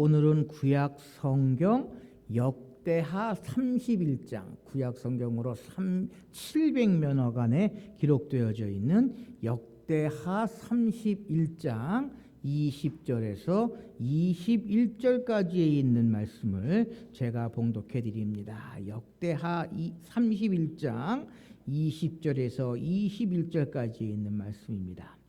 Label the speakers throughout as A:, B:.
A: 오늘은 구약 성경 역대하 31장 구약 성경으로 3 700면허간에 기록되어져 있는 역대하 31장 20절에서 21절까지에 있는 말씀을 제가 봉독해 드립니다. 역대하 31장 20절에서 21절까지에 있는 말씀입니다.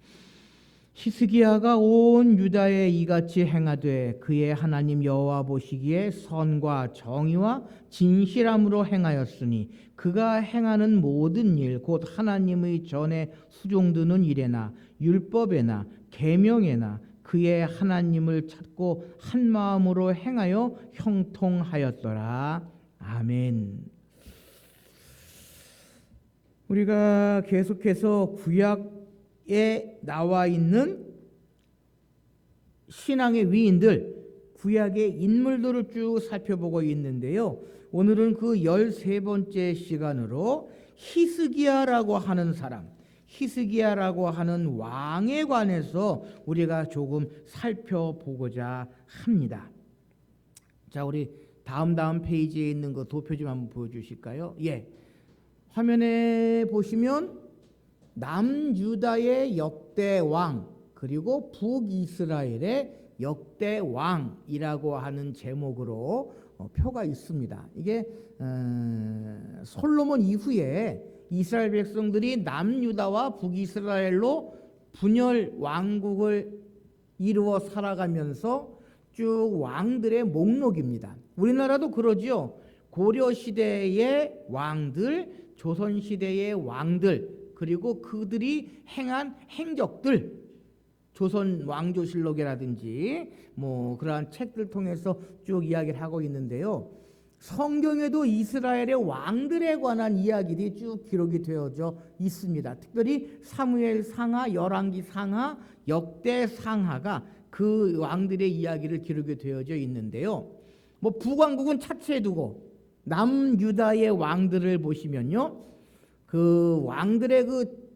A: 히스기야가 온 유다에 이같이 행하되 그의 하나님 여호와 보시기에 선과 정의와 진실함으로 행하였으니 그가 행하는 모든 일 곧 하나님의 전에 수종드는 일에나 율법에나 계명에나 그의 하나님을 찾고 한 마음으로 행하여 형통하였더라. 아멘. 우리가 계속해서 구약 에 나와 있는 신앙의 위인들, 구약의 인물들을 쭉 살펴보고 있는데요. 오늘은 그 13번째 시간으로 히스기야라고 하는 사람, 히스기야라고 하는 왕에 관해서 우리가 조금 살펴보고자 합니다. 자, 우리 다음 다음 페이지에 있는 거 도표 좀 한번 보여 주실까요? 예, 화면에 보시면 남유다의 역대 왕 그리고 북이스라엘의 역대 왕이라고 하는 제목으로 어, 표가 있습니다. 이게 어, 솔로몬 이후에 이스라엘 백성들이 남유다와 북이스라엘로 분열 왕국을 이루어 살아가면서 쭉 왕들의 목록입니다. 우리나라도 그러지요. 고려 시대의 왕들, 조선 시대의 왕들, 그리고 그들이 행한 행적들, 조선 왕조실록이라든지 뭐 그러한 책들 통해서 쭉 이야기를 하고 있는데요. 성경에도 이스라엘의 왕들에 관한 이야기들이 쭉 기록이 되어져 있습니다. 특별히 사무엘 상하, 열왕기 상하, 역대 상하가 그 왕들의 이야기를 기록이 되어져 있는데요. 뭐 북왕국은 차치해 두고 남유다의 왕들을 보시면요. 그 왕들의 그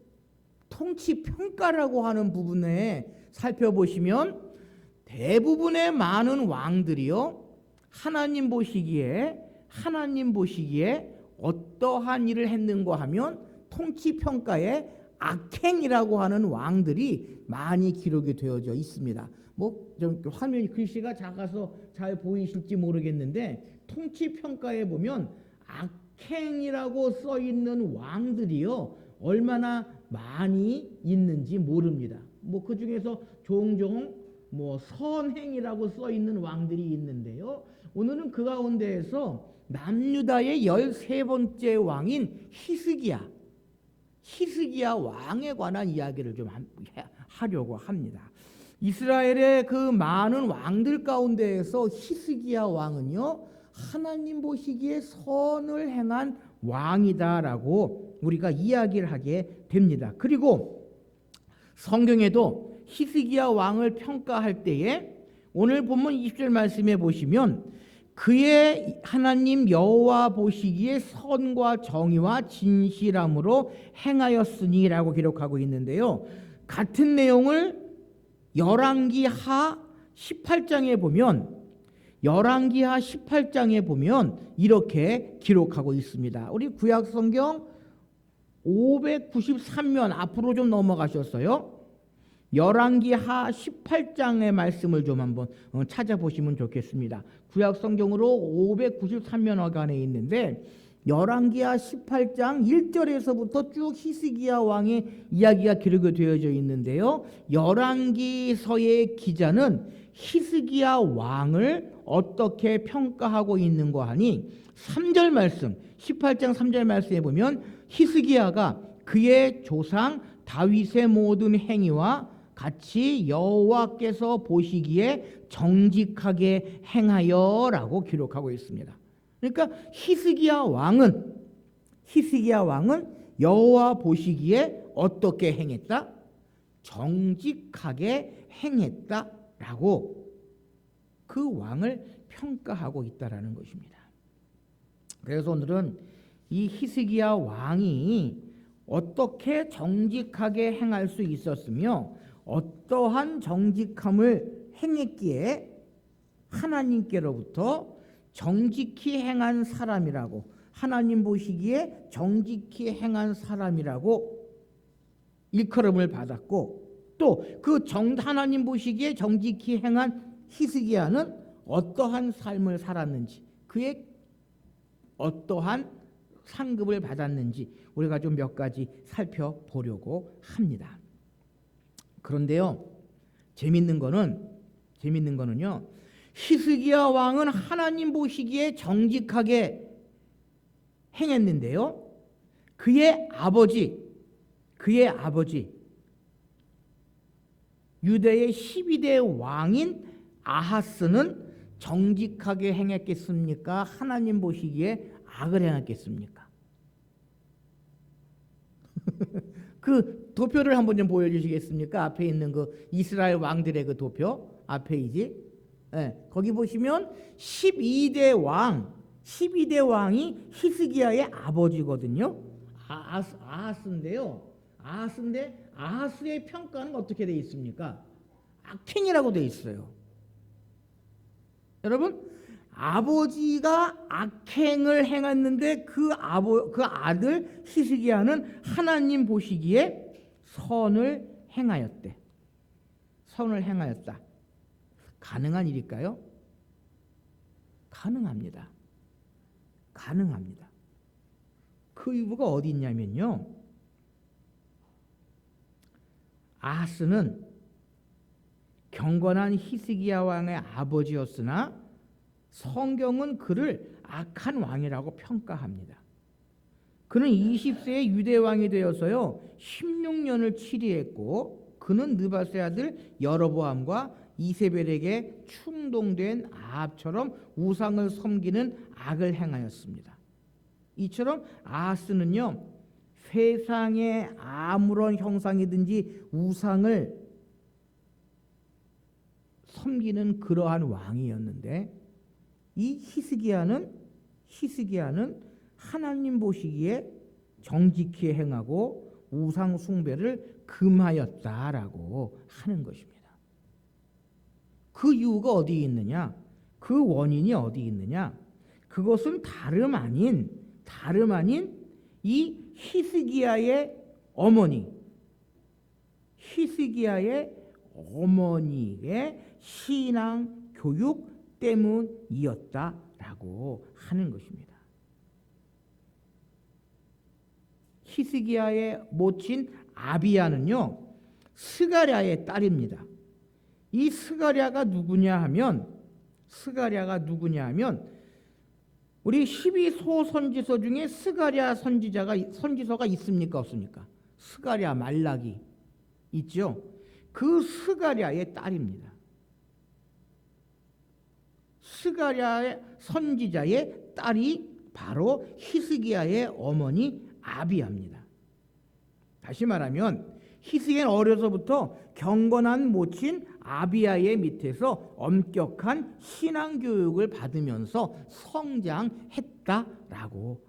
A: 통치 평가라고 하는 부분에 살펴보시면 대부분의 많은 왕들이요. 하나님 보시기에 하나님 보시기에 어떠한 일을 했는가 하면 통치 평가에 악행이라고 하는 왕들이 많이 기록이 되어져 있습니다. 뭐 좀 화면이 글씨가 작아서 잘 보이실지 모르겠는데 통치 평가에 보면 악 행이라고 써 있는 왕들이요 얼마나 많이 있는지 모릅니다. 뭐 그 중에서 종종 뭐 선행이라고 써 있는 왕들이 있는데요. 오늘은 그 가운데에서 남유다의 열세 번째 왕인 히스기야, 히스기야 왕에 관한 이야기를 좀 하려고 합니다. 이스라엘의 그 많은 왕들 가운데에서 히스기야 왕은요 하나님 보시기에 선을 행한 왕이다라고 우리가 이야기를 하게 됩니다. 그리고 성경에도 히스기야 왕을 평가할 때에 오늘 본문 20절 말씀에 보시면 그의 하나님 여호와 보시기에 선과 정의와 진실함으로 행하였으니라고 기록하고 있는데요. 같은 내용을 열왕기 하 18장에 보면 열왕기하 18장에 보면 이렇게 기록하고 있습니다. 우리 구약 성경 593면 앞으로 좀 넘어가셨어요. 열왕기하 18장의 말씀을 좀 한번 어, 찾아보시면 좋겠습니다. 구약 성경으로 593면 어간에 있는데 열왕기하 18장 1절에서부터 쭉 히스기야 왕의 이야기가 기록이 되어져 있는데요. 열왕기서의 기자는 히스기야 왕을 어떻게 평가하고 있는가 하니 3절 말씀 18장 3절 말씀에 보면 히스기야가 그의 조상 다윗의 모든 행위와 같이 여호와께서 보시기에 정직하게 행하여라고 기록하고 있습니다. 그러니까 히스기야 왕은 히스기야 왕은 여호와 보시기에 어떻게 행했다? 정직하게 행했다라고 그 왕을 평가하고 있다라는 것입니다. 그래서 오늘은 이 히스기야 왕이 어떻게 정직하게 행할 수 있었으며 어떠한 정직함을 행했기에 하나님께로부터 정직히 행한 사람이라고 하나님 보시기에 정직히 행한 사람이라고 일컬음을 받았고 또그 하나님 보시기에 정직히 행한 히스기야는 어떠한 삶을 살았는지 그의 어떠한 상급을 받았는지 우리가 좀 몇 가지 살펴보려고 합니다. 그런데요. 재밌는 거는 재밌는 거는요. 히스기야 왕은 하나님 보시기에 정직하게 행했는데요. 그의 아버지 그의 아버지 유대의 12대 왕인 아하스는 정직하게 행했겠습니까? 하나님 보시기에 악을 행했겠습니까? 그 도표를 한번 좀 보여주시겠습니까? 앞에 있는 그 이스라엘 왕들의 그 도표 앞에 이지. 네, 거기 보시면 12대 왕, 12대 왕이 히스기야의 아버지거든요. 아하스, 아하스인데요. 아하스인데 아하스의 평가는 어떻게 되어 있습니까? 악행이라고 되어 있어요. 여러분 아버지가 악행을 행했는데 그 아버 그 아들 히스기야는 하나님 보시기에 선을 행하였대. 선을 행하였다. 가능한 일일까요? 가능합니다. 가능합니다. 그 이유가 어디 있냐면요. 아하스는 경건한 히스기야 왕의 아버지였으나 성경은 그를 악한 왕이라고 평가합니다. 그는 20세에 유대 왕이 되어서요 16년을 치리했고 그는 느바세 아들 여로보암과 이세벨에게 충동된 아합처럼 우상을 섬기는 악을 행하였습니다. 이처럼 아하스는요 세상에 아무런 형상이든지 우상을 섬기는 그러한 왕이었는데 이 히스기야는 히스기야는 하나님 보시기에 정직히 행하고 우상 숭배를 금하였다라고 하는 것입니다. 그 이유가 어디 있느냐? 그 원인이 어디 있느냐? 그것은 다름 아닌 다름 아닌 이 히스기야의 어머니 히스기야의 어머니의 신앙 교육 때문이었다라고 하는 것입니다. 히스기야의 모친 아비야는요 스가랴의 딸입니다. 이 스가랴가 누구냐 하면 스가랴가 누구냐 하면 우리 12소 선지서 중에 스가랴 선지자가 선지서가 있습니까 없습니까? 스가랴 말라기 있죠. 그 스가랴의 딸입니다. 스가랴의 선지자의 딸이 바로 히스기야의 어머니 아비야입니다. 다시 말하면 히스기야는 어려서부터 경건한 모친 아비야의 밑에서 엄격한 신앙 교육을 받으면서 성장했다라고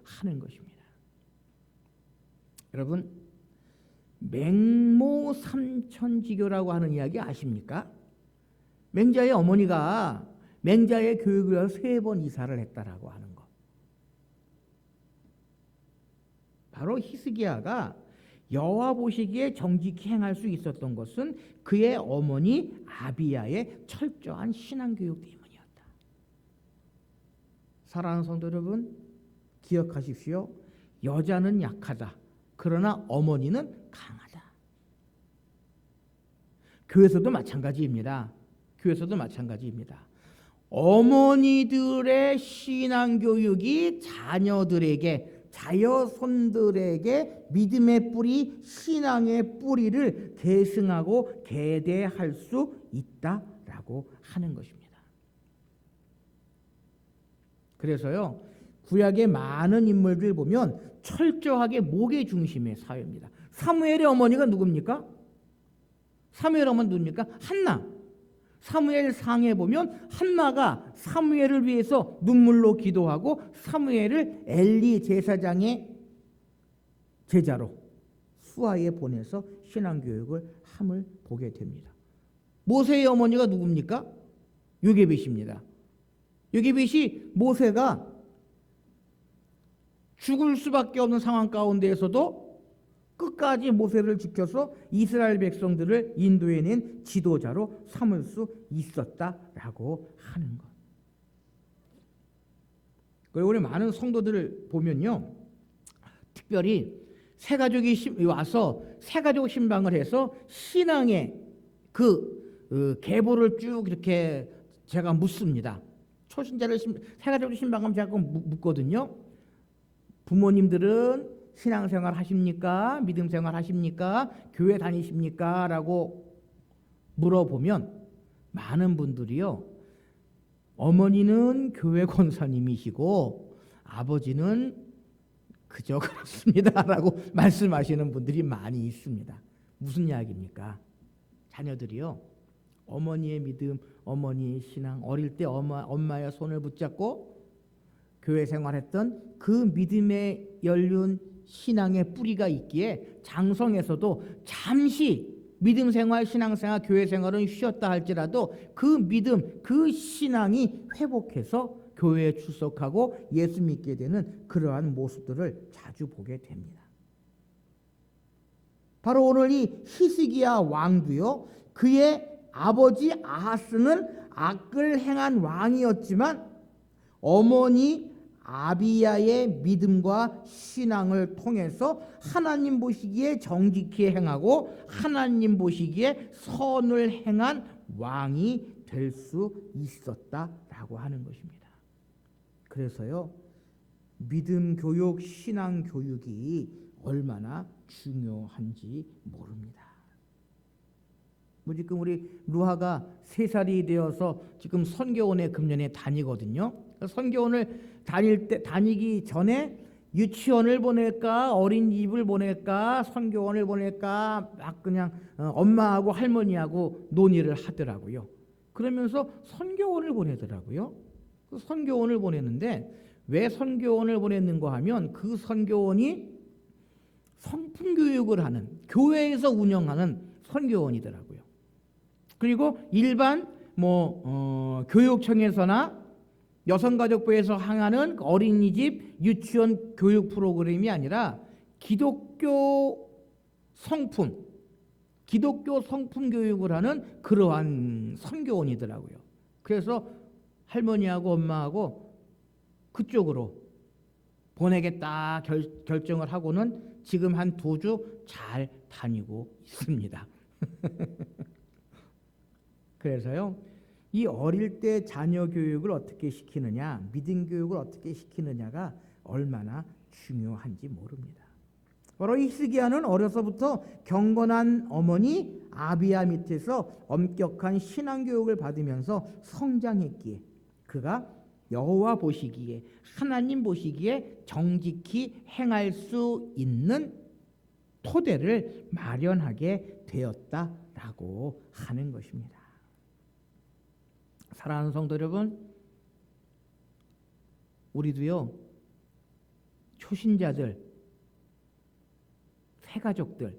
A: 하는 것입니다. 여러분 맹모 삼천지교라고 하는 이야기 아십니까? 맹자의 어머니가 맹자의 교육을 세번 이사를 했다라고 하는 것. 바로 히스기야가 여호와 보시기에 정직히 행할 수 있었던 것은 그의 어머니 아비야의 철저한 신앙 교육 때문이었다. 사랑하는 성도 여러분, 기억하십시오. 여자는 약하다. 그러나 어머니는 강하다. 교회에서도 마찬가지입니다. 교회에서도 마찬가지입니다. 어머니들의 신앙 교육이 자녀들에게 자녀손들에게 믿음의 뿌리, 신앙의 뿌리를 계승하고 계대할 수 있다라고 하는 것입니다. 그래서요, 구약의 많은 인물들 보면 철저하게 목의 중심의 사회입니다. 사무엘의 어머니가 누굽니까? 사무엘 어머니 누굽니까? 한나. 사무엘 상에 보면 한나가 사무엘을 위해서 눈물로 기도하고 사무엘을 엘리 제사장의 제자로 수하에 보내서 신앙 교육을 함을 보게 됩니다. 모세의 어머니가 누굽니까? 요게벳입니다. 여기빗이 모세가 죽을 수밖에 없는 상황 가운데에서도 끝까지 모세를 지켜서 이스라엘 백성들을 인도해낸 지도자로 삼을 수 있었다라고 하는 것. 그리고 우리 많은 성도들을 보면요, 특별히 새 가족이 신- 와서 새 가족 신방을 해서 신앙의 그 어, 계보를 쭉 이렇게 제가 묻습니다. 초신자를 신, 새 가족 신방하면 제가 묻거든요. 부모님들은 신앙생활 하십니까? 믿음생활 하십니까? 교회 다니십니까? 라고 물어보면 많은 분들이요. 어머니는 교회 권사님이시고 아버지는 그저 그렇습니다 라고 말씀하시는 분들이 많이 있습니다. 무슨 이야기입니까? 자녀들이요. 어머니의 믿음, 어머니의 신앙, 어릴 때 엄마, 엄마의 손을 붙잡고 교회 생활했던 그 믿음에 연륜 신앙의 뿌리가 있기에 장성에서도 잠시 믿음 생활, 신앙 생활, 교회 생활은 쉬었다 할지라도 그 믿음, 그 신앙이 회복해서 교회에 출석하고 예수 믿게 되는 그러한 모습들을 자주 보게 됩니다. 바로 오늘 이 히스기야 왕도요. 그의 아버지 아하스는 악을 행한 왕이었지만 어머니 아비야의 믿음과 신앙을 통해서 하나님 보시기에 정직히 행하고 하나님 보시기에 선을 행한 왕이 될 수 있었다라고 하는 것입니다. 그래서요. 믿음 교육, 신앙 교육이 얼마나 중요한지 모릅니다. 뭐 지금 우리 루하가 세 살이 되어서 지금 선교원에 금년에 다니거든요. 선교원을 다닐 때 다니기 전에 유치원을 보낼까 어린이집을 보낼까 선교원을 보낼까 막 그냥 어, 엄마하고 할머니하고 논의를 하더라고요. 그러면서 선교원을 보내더라고요. 그 선교원을 보냈는데 왜 선교원을 보냈는가 하면 그 선교원이 성품 교육을 하는 교회에서 운영하는 선교원이더라고요. 그리고 일반 뭐 어, 교육청에서나 여성가족부에서 항하는 어린이집 유치원 교육 프로그램이 아니라 기독교 성품 기독교 성품 교육을 하는 그러한 선교원이더라고요. 그래서 할머니하고 엄마하고 그쪽으로 보내겠다 결, 결정을 하고는 지금 한 두 주 잘 다니고 있습니다. 그래서요, 이 어릴 때 자녀 교육을 어떻게 시키느냐, 믿음 교육을 어떻게 시키느냐가 얼마나 중요한지 모릅니다. 바로 히스기야는 어려서부터 경건한 어머니 아비야 밑에서 엄격한 신앙 교육을 받으면서 성장했기에 그가 여호와 보시기에 하나님 보시기에 정직히 행할 수 있는 토대를 마련하게 되었다라고 하는 것입니다. 사랑하는 성도 여러분, 우리도요 초신자들, 새가족들,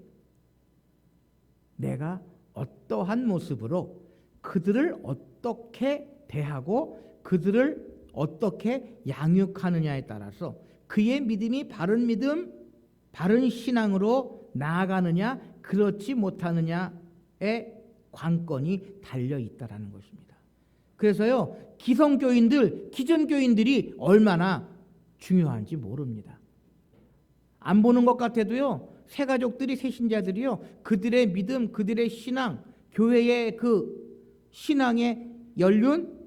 A: 내가 어떠한 모습으로 그들을 어떻게 대하고 그들을 어떻게 양육하느냐에 따라서 그의 믿음이 바른 믿음, 바른 신앙으로 나아가느냐, 그렇지 못하느냐의 관건이 달려 있다라는 것입니다. 그래서요, 기성교인들, 기존교인들이 얼마나 중요한지 모릅니다. 안 보는 것 같아도요, 새 가족들이, 새 신자들이요, 그들의 믿음, 그들의 신앙, 교회의 그 신앙의 연륜,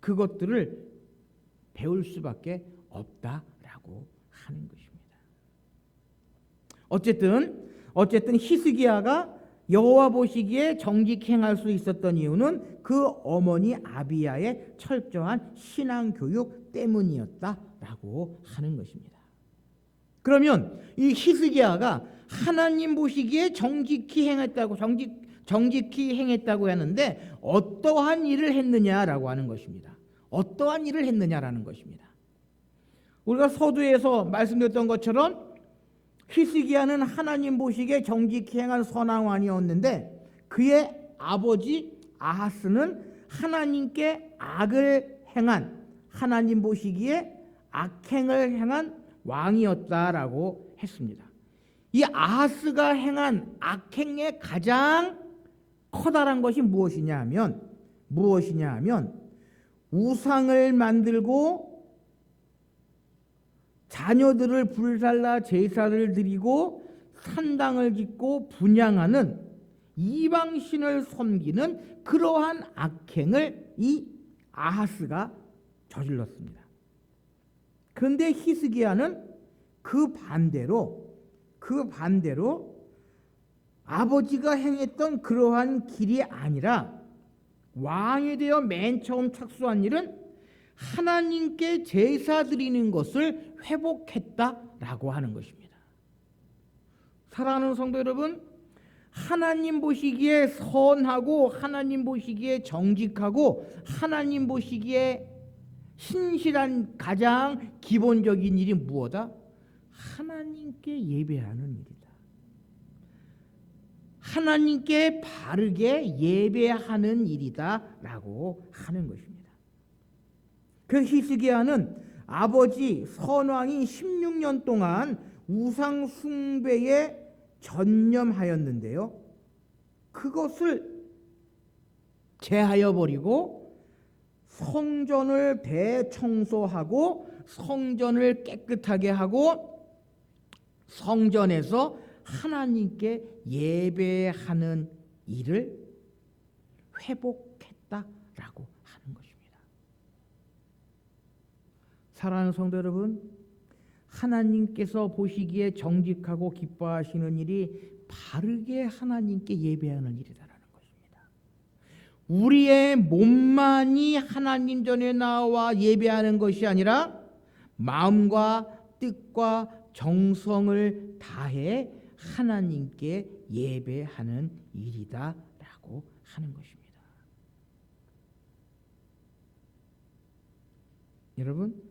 A: 그것들을 배울 수밖에 없다라고 하는 것입니다. 어쨌든 어쨌든 히스기야가 여호와 보시기에 정직히 행할 수 있었던 이유는 그 어머니 아비야의 철저한 신앙 교육 때문이었다라고 하는 것입니다. 그러면 이 히스기야가 하나님 보시기에 정직히 행했다고 정직 정직히 행했다고 하는데 어떠한 일을 했느냐라고 하는 것입니다. 어떠한 일을 했느냐라는 것입니다. 우리가 서두에서 말씀드렸던 것처럼 히스기야는 하나님 보시기에 정직히 행한 선한 왕이었는데 그의 아버지 아하스는 하나님께 악을 행한 하나님 보시기에 악행을 행한 왕이었다라고 했습니다. 이 아하스가 행한 악행의 가장 커다란 것이 무엇이냐 하면 무엇이냐 하면 우상을 만들고 자녀들을 불살라 제사를 드리고 산당을 짓고 분양하는 이방신을 섬기는 그러한 악행을 이 아하스가 저질렀습니다. 그런데 히스기야는 그 반대로 그 반대로 아버지가 행했던 그러한 길이 아니라 왕이 되어 맨 처음 착수한 일은 하나님께 제사 드리는 것을 회복했다라고 하는 것입니다. 사랑하는 성도 여러분, 하나님 보시기에 선하고 하나님 보시기에 정직하고 하나님 보시기에 신실한 가장 기본적인 일이 무엇이다? 하나님께 예배하는 일이다. 하나님께 바르게 예배하는 일이다 라고 하는 것입니다. 그 히스기야는 아버지 선왕이 16년 동안 우상 숭배에 전념하였는데요. 그것을 제하여 버리고 성전을 대청소하고 성전을 깨끗하게 하고 성전에서 하나님께 예배하는 일을 회복했다라고 하는 것입니다. 사랑하는 성도 여러분, 하나님께서 보시기에 정직하고 기뻐하시는 일이 바르게 하나님께 예배하는 일이다라는 것입니다. 우리의 몸만이 하나님 전에 나와 예배하는 것이 아니라 마음과 뜻과 정성을 다해 하나님께 예배하는 일이다라고 하는 것입니다. 여러분,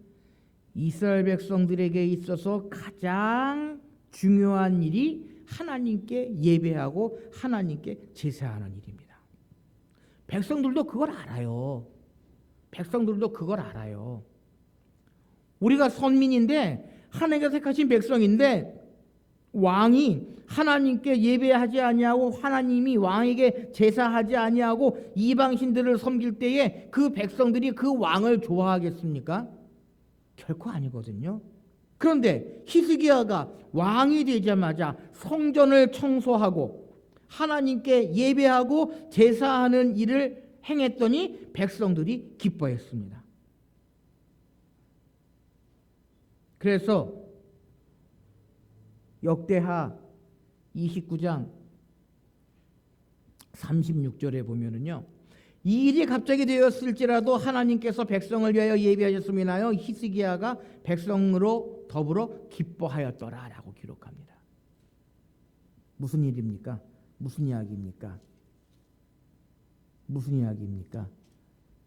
A: 이스라엘 백성들에게 있어서 가장 중요한 일이 하나님께 예배하고 하나님께 제사하는 일입니다. 백성들도 그걸 알아요. 백성들도 그걸 알아요. 우리가 선민인데 하나님께 택하신 백성인데 왕이 하나님께 예배하지 아니하고 하나님이 왕에게 제사하지 아니하고 이방신들을 섬길 때에 그 백성들이 그 왕을 좋아하겠습니까? 결코 아니거든요. 그런데 히스기야가 왕이 되자마자 성전을 청소하고 하나님께 예배하고 제사하는 일을 행했더니 백성들이 기뻐했습니다. 그래서 역대하 29장 36절에 보면은요. 이 일이 갑자기 되었을지라도 하나님께서 백성을 위하여 예비하셨음이나요 히스기야가 백성으로 더불어 기뻐하였더라라고 기록합니다. 무슨 일입니까? 무슨 이야기입니까? 무슨 이야기입니까?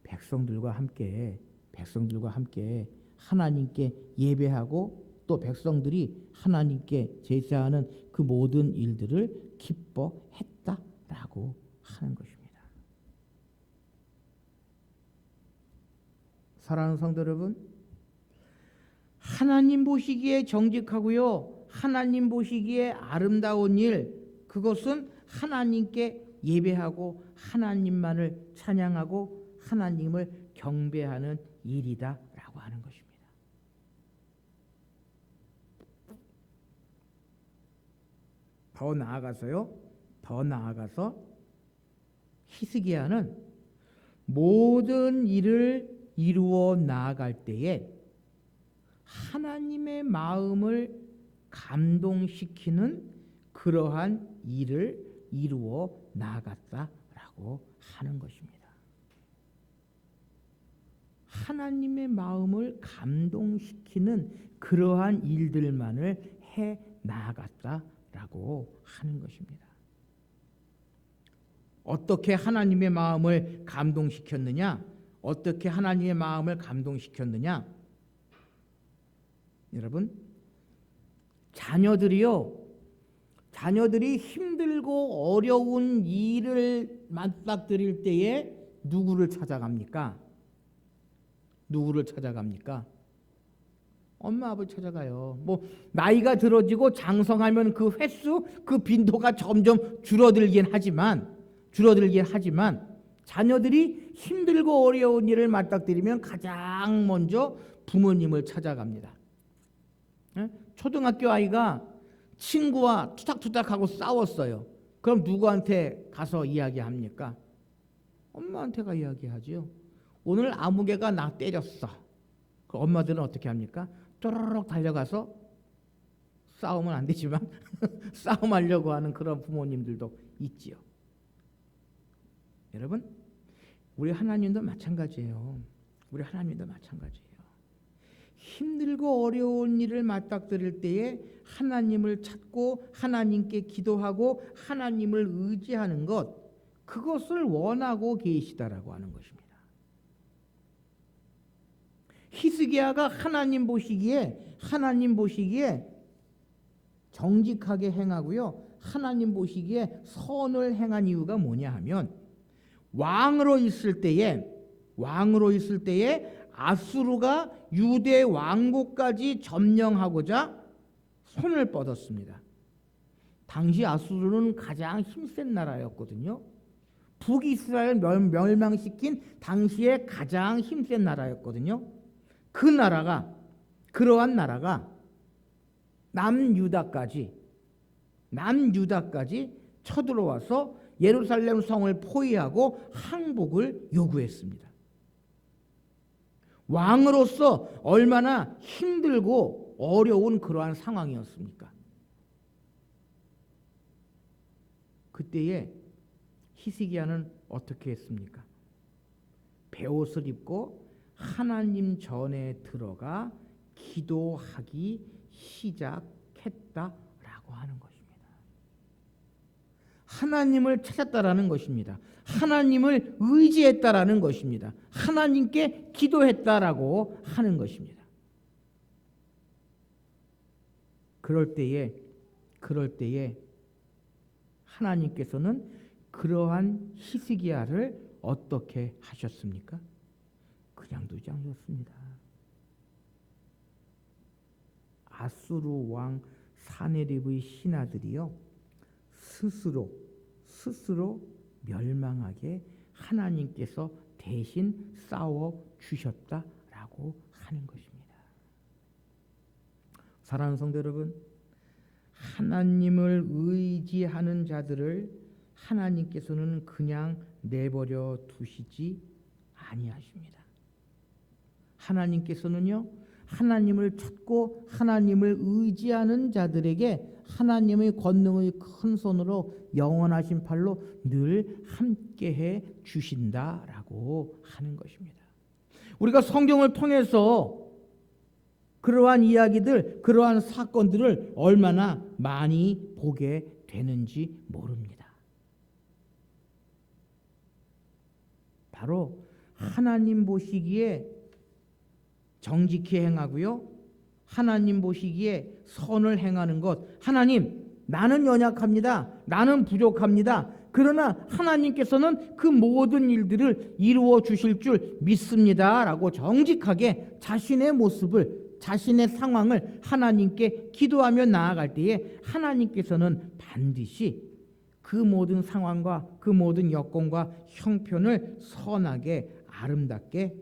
A: 백성들과 함께 백성들과 함께 하나님께 예배하고 또 백성들이 하나님께 제사하는 그 모든 일들을 기뻐했다라고 하는 것입니다. 사랑하는 성도 여러분, 하나님 보시기에 정직하고요, 하나님 보시기에 아름다운 일, 그것은 하나님께 예배하고 하나님만을 찬양하고 하나님을 경배하는 일이다라고 하는 것입니다. 더 나아가서요, 더 나아가서 히스기야는 모든 일을 이루어 나아갈 때에 하나님의 마음을 감동시키는 그러한 일을 이루어 나아갔다라고 하는 것입니다. 하나님의 마음을 감동시키는 그러한 일들만을 해 나아갔다라고 하는 것입니다. 어떻게 하나님의 마음을 감동시켰느냐? 어떻게 하나님의 마음을 감동시켰느냐? 여러분, 자녀들이요, 자녀들이 힘들고 어려운 일을 맞닥뜨릴 때에 누구를 찾아갑니까? 누구를 찾아갑니까? 엄마 아버지 찾아가요. 뭐 나이가 들어지고 장성하면 그 횟수, 그 빈도가 점점 줄어들긴 하지만 줄어들긴 하지만 자녀들이 힘들고 어려운 일을 맞닥뜨리면 가장 먼저 부모님을 찾아갑니다. 예? 초등학교 아이가 친구와 투닥투닥하고 싸웠어요. 그럼 누구한테 가서 이야기합니까? 엄마한테가 이야기하지요. 오늘 아무개가 나 때렸어. 그 엄마들은 어떻게 합니까? 쪼르륵 달려가서 싸우면 안 되지만 싸움하려고 하는 그런 부모님들도 있지요. 여러분, 우리 하나님도 마찬가지예요. 우리 하나님도 마찬가지예요. 힘들고 어려운 일을 맞닥뜨릴 때에 하나님을 찾고 하나님께 기도하고 하나님을 의지하는 것 그것을 원하고 계시다라고 하는 것입니다. 히스기야가 하나님 보시기에 하나님 보시기에 정직하게 행하고요. 하나님 보시기에 선을 행한 이유가 뭐냐 하면 왕으로 있을 때에 왕으로 있을 때에 아수르가 유대 왕국까지 점령하고자 손을 뻗었습니다. 당시 아수르는 가장 힘센 나라였거든요. 북이스라엘 멸망시킨 당시에 가장 힘센 나라였거든요. 그 나라가 그러한 나라가 남유다까지 남유다까지 쳐들어와서 예루살렘 성을 포위하고 항복을 요구했습니다. 왕으로서 얼마나 힘들고 어려운 그러한 상황이었습니까? 그때에 히스기야는 어떻게 했습니까? 베옷을 입고 하나님 전에 들어가 기도하기 시작했다라고 하는 것입니다. 하나님을 찾았다라는 것입니다. 하나님을 의지했다라는 것입니다. 하나님께 기도했다라고 하는 것입니다. 그럴 때에 그럴 때에 하나님께서는 그러한 히스기야를 어떻게 하셨습니까? 그냥 두지 않으셨습니다. 아수르 왕 사네립의 신하들이요 스스로 스스로 멸망하게 하나님께서 대신 싸워 주셨다라고 하는 것입니다. 사랑하는 성도 여러분, 하나님을 의지하는 자들을 하나님께서는 그냥 내버려 두시지 아니하십니다. 하나님께서는요, 하나님을 찾고 하나님을 의지하는 자들에게 하나님의 권능의 큰 손으로 영원하신 팔로 늘 함께해 주신다라고 하는 것입니다. 우리가 성경을 통해서 그러한 이야기들, 그러한 사건들을 얼마나 많이 보게 되는지 모릅니다. 바로 하나님 보시기에 정직히 행하고요. 하나님 보시기에 선을 행하는 것. 하나님, 나는 연약합니다. 나는 부족합니다. 그러나 하나님께서는 그 모든 일들을 이루어 주실 줄 믿습니다. 라고 정직하게 자신의 모습을, 자신의 상황을 하나님께 기도하며 나아갈 때에 하나님께서는 반드시 그 모든 상황과 그 모든 여건과 형편을 선하게 아름답게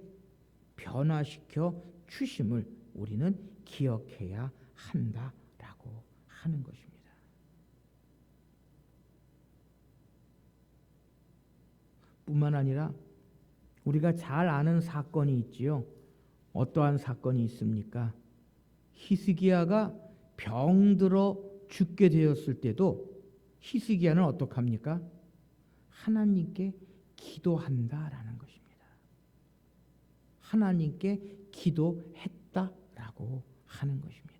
A: 변화시켜 주심을 우리는 기억해야 한다라고 하는 것입니다. 뿐만 아니라 우리가 잘 아는 사건이 있지요. 어떠한 사건이 있습니까? 히스기야가 병들어 죽게 되었을 때도 히스기야는 어떡합니까? 하나님께 기도한다라는 것입니다. 하나님께 기도했다라고 하는 것입니다.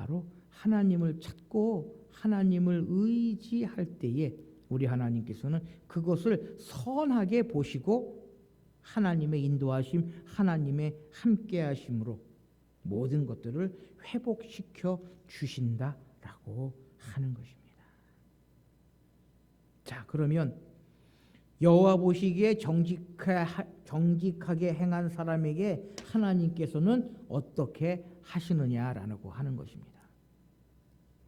A: 바로 하나님을 찾고 하나님을 의지할 때에 우리 하나님께서는 그것을 선하게 보시고 하나님의 인도하심, 하나님의 함께하심으로 모든 것들을 회복시켜 주신다라고 하는 것입니다. 자, 그러면 여호와 보시기에 정직하, 정직하 게 행한 사람에게 하나님께서는 어떻게 하시느냐라고 하는 것입니다.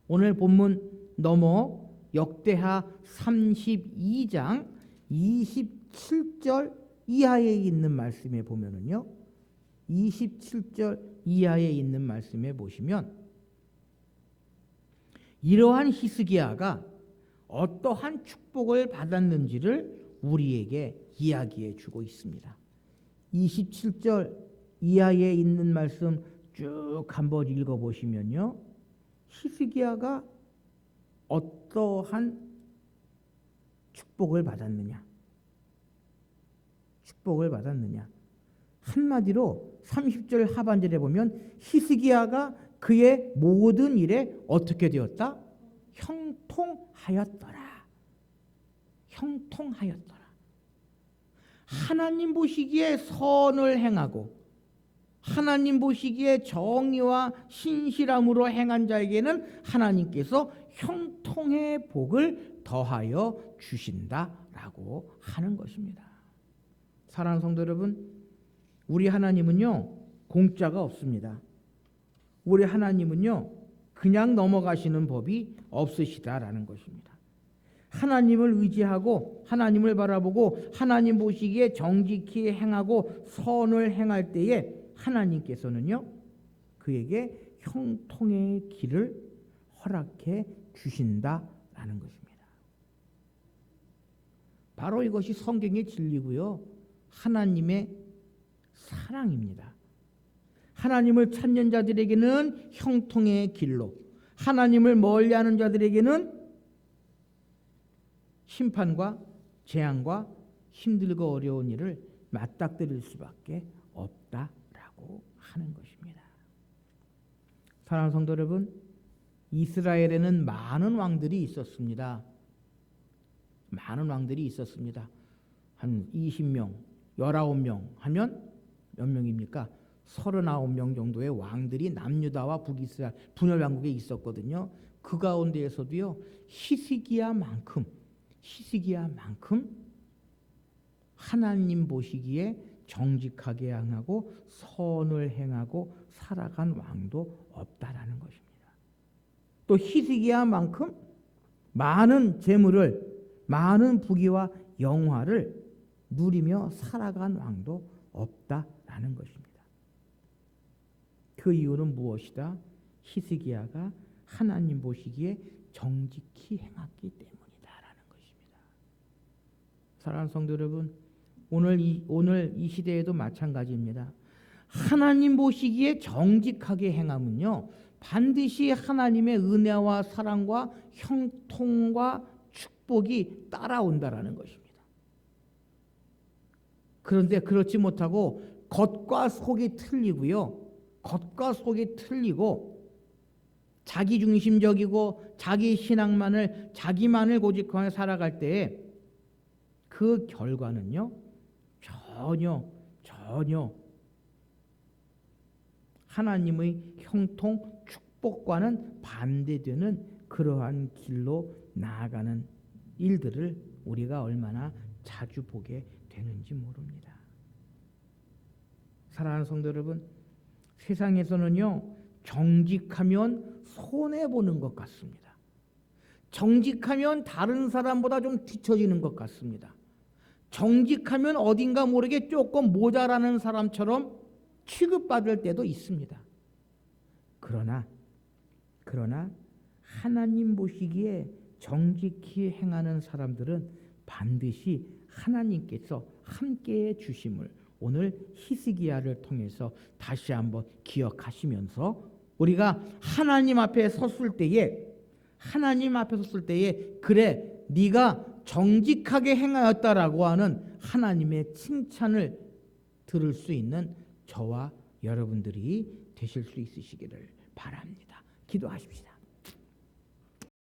A: 오늘 본문 넘어 역대하 32장 27절 이하에 있는 말씀에 보면은요. 27절 이하에 있는 말씀에 보시면 이러한 히스기야가 어떠한 축복을 받았는지를 우리에게 이야기해 주고 있습니다. 27절 이하에 있는 말씀 쭉 한번 읽어 보시면요. 히스기야가 어떠한 축복을 받았느냐? 축복을 받았느냐? 한마디로 30절 하반절에 보면 히스기야가 그의 모든 일에 어떻게 되었다? 형통하였더라. 형통하였더라. 하나님 보시기에 선을 행하고 하나님 보시기에 정의와 신실함으로 행한 자에게는 하나님께서 형통의 복을 더하여 주신다라고 하는 것입니다. 사랑하는 성도 여러분, 우리 하나님은요 공짜가 없습니다. 우리 하나님은요 그냥 넘어가시는 법이 없으시다라는 것입니다. 하나님을 의지하고 하나님을 바라보고 하나님 보시기에 정직히 행하고 선을 행할 때에 하나님께서는요 그에게 형통의 길을 허락해 주신다라는 것입니다. 바로 이것이 성경의 진리고요. 하나님의 사랑입니다. 하나님을 찾는 자들에게는 형통의 길로, 하나님을 멀리하는 자들에게는 심판과 재앙과 힘들고 어려운 일을 맞닥뜨릴 수밖에 없다라고 하는 것입니다. 사랑하는 성도 여러분, 이스라엘에는 많은 왕들이 있었습니다. 많은 왕들이 있었습니다. 한 20명, 19명 하면 몇 명입니까? 39명 정도의 왕들이 남유다와 북이스라엘 분열 왕국에 있었거든요. 그 가운데에서도요. 히스기야만큼 히스기야만큼 하나님 보시기에 정직하게 행하고 선을 행하고 살아간 왕도 없다라는 것입니다. 또 히스기야만큼 많은 재물을 많은 부귀와 영화를 누리며 살아간 왕도 없다라는 것입니다. 그 이유는 무엇이다? 히스기야가 하나님 보시기에 정직히 행했기 것입니다. 사랑하는 성도 여러분, 오늘 이 오늘 이 시대에도 마찬가지입니다. 하나님 보시기에 정직하게 행함은요. 반드시 하나님의 은혜와 사랑과 형통과 축복이 따라온다라는 것입니다. 그런데 그렇지 못하고 겉과 속이 틀리고요. 겉과 속이 틀리고 자기 중심적이고 자기 신앙만을 자기만을 고집하며 살아갈 때에 그 결과는요. 전혀 전혀 하나님의 형통 축복과는 반대되는 그러한 길로 나아가는 일들을 우리가 얼마나 자주 보게 되는지 모릅니다. 사랑하는 성도 여러분, 세상에서는요, 정직하면 손해보는 것 같습니다. 정직하면 다른 사람보다 좀 뒤처지는 것 같습니다. 정직하면 어딘가 모르게 조금 모자라는 사람처럼 취급받을 때도 있습니다. 그러나, 그러나 하나님 보시기에 정직히 행하는 사람들은 반드시 하나님께서 함께해 주심을 오늘 히스기야를 통해서 다시 한번 기억하시면서 우리가 하나님 앞에 섰을 때에 하나님 앞에 섰을 때에 그래 네가 정직하게 행하였다라고 하는 하나님의 칭찬을 들을 수 있는 저와 여러분들이 되실 수 있으시기를 바랍니다. 기도하십시다.